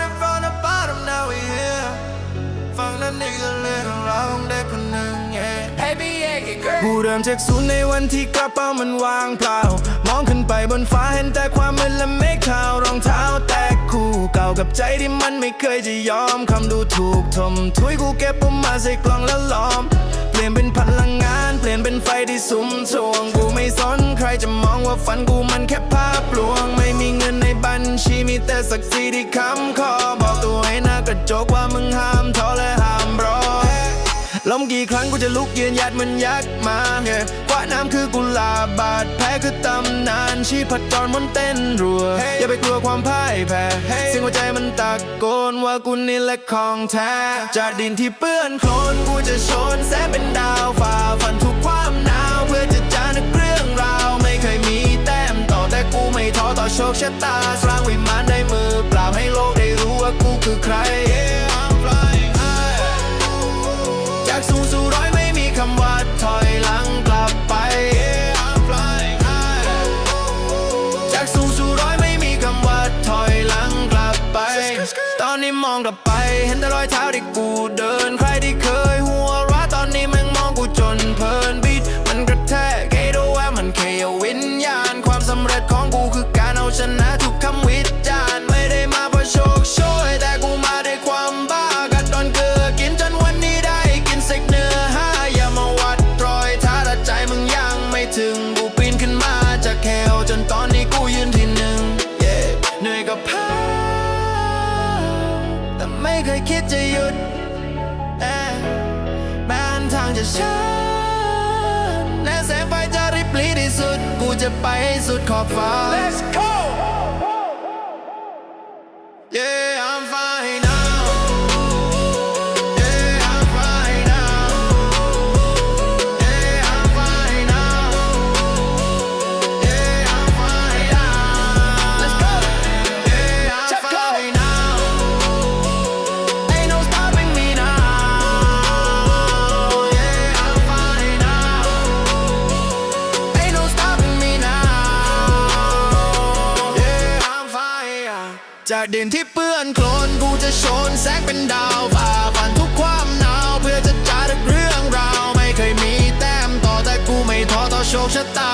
started from the bottom now we here ฟังแล้วนี่ก็เรื่องราวของเ canoe, yeah. กูเริ่มจากศูนย์ในวันที่กระเป๋ามันวางเปล่า มองขึ้นไปบนฟ้าเห็นแต่ความมืดและเมฆขาวรองเท้าแตกคู่เก่ากับใจที่มันไม่เคยจะยอมคำดูถูกทมถุยกูเก็บปมมาใส่กล่องแล้วล้อม เปลี่ยนเป็นพลังงาน เปลี่ยนเป็นไฟที่สุมทวงกูไม่สนใครจะมองว่าฝันกูมันแค่ภาพลวงไม่มีเงินใน ชีมีแต่ศักดิ์ศรีที่ค้ำคอบอกตัวให้หน้ากระจกว่ามึงห้ามท้อและห้ามรอล้มกี่ครั้งกูจะลุกยืนหยัดมันยักมาเฮ้กว่าน้ำคือกุหลาบบาดแผลคือตำนานชีพจรมันเต้นรัว อย่าไปกลัวความพ่ายแพ้เสียงหัวใจมันตะโกนว่ากูนี่แหละของแท้ จากดินที่เปื้อนโคลนกูจะโชนแส ต่อโชคชะตา สร้างวิมานในมือเปล่าให้โลกได้รู้ว่ากูคือใคร Yeah, I'm flying high จากศูนย์สู่ร้อยไม่มีคำว่าถอยหลังกลับไป Yeah, I'm flying high จากศูนย์สู่ร้อยไม่มีคำว่าถอยหลังกลับไป ตอนนี้มองกลับไป เห็นแต่รอยเท้าที่กูเดินใครที่เคยหัว เคยคิดจะหยุดแม้นทางจะชันและแสงไฟจะริบลีที่สุด กูจะไปให้สุดขอบฟ้า Let's go จากดินที่เปื้อนโคลนกูจะโชนแสงเป็นดาวฝ่าฟันทุกความหนาวเพื่อจะจารึกเรื่องราว ไม่เคยมีแต้มต่อแต่กูไม่ท้อต่อโชคชะตา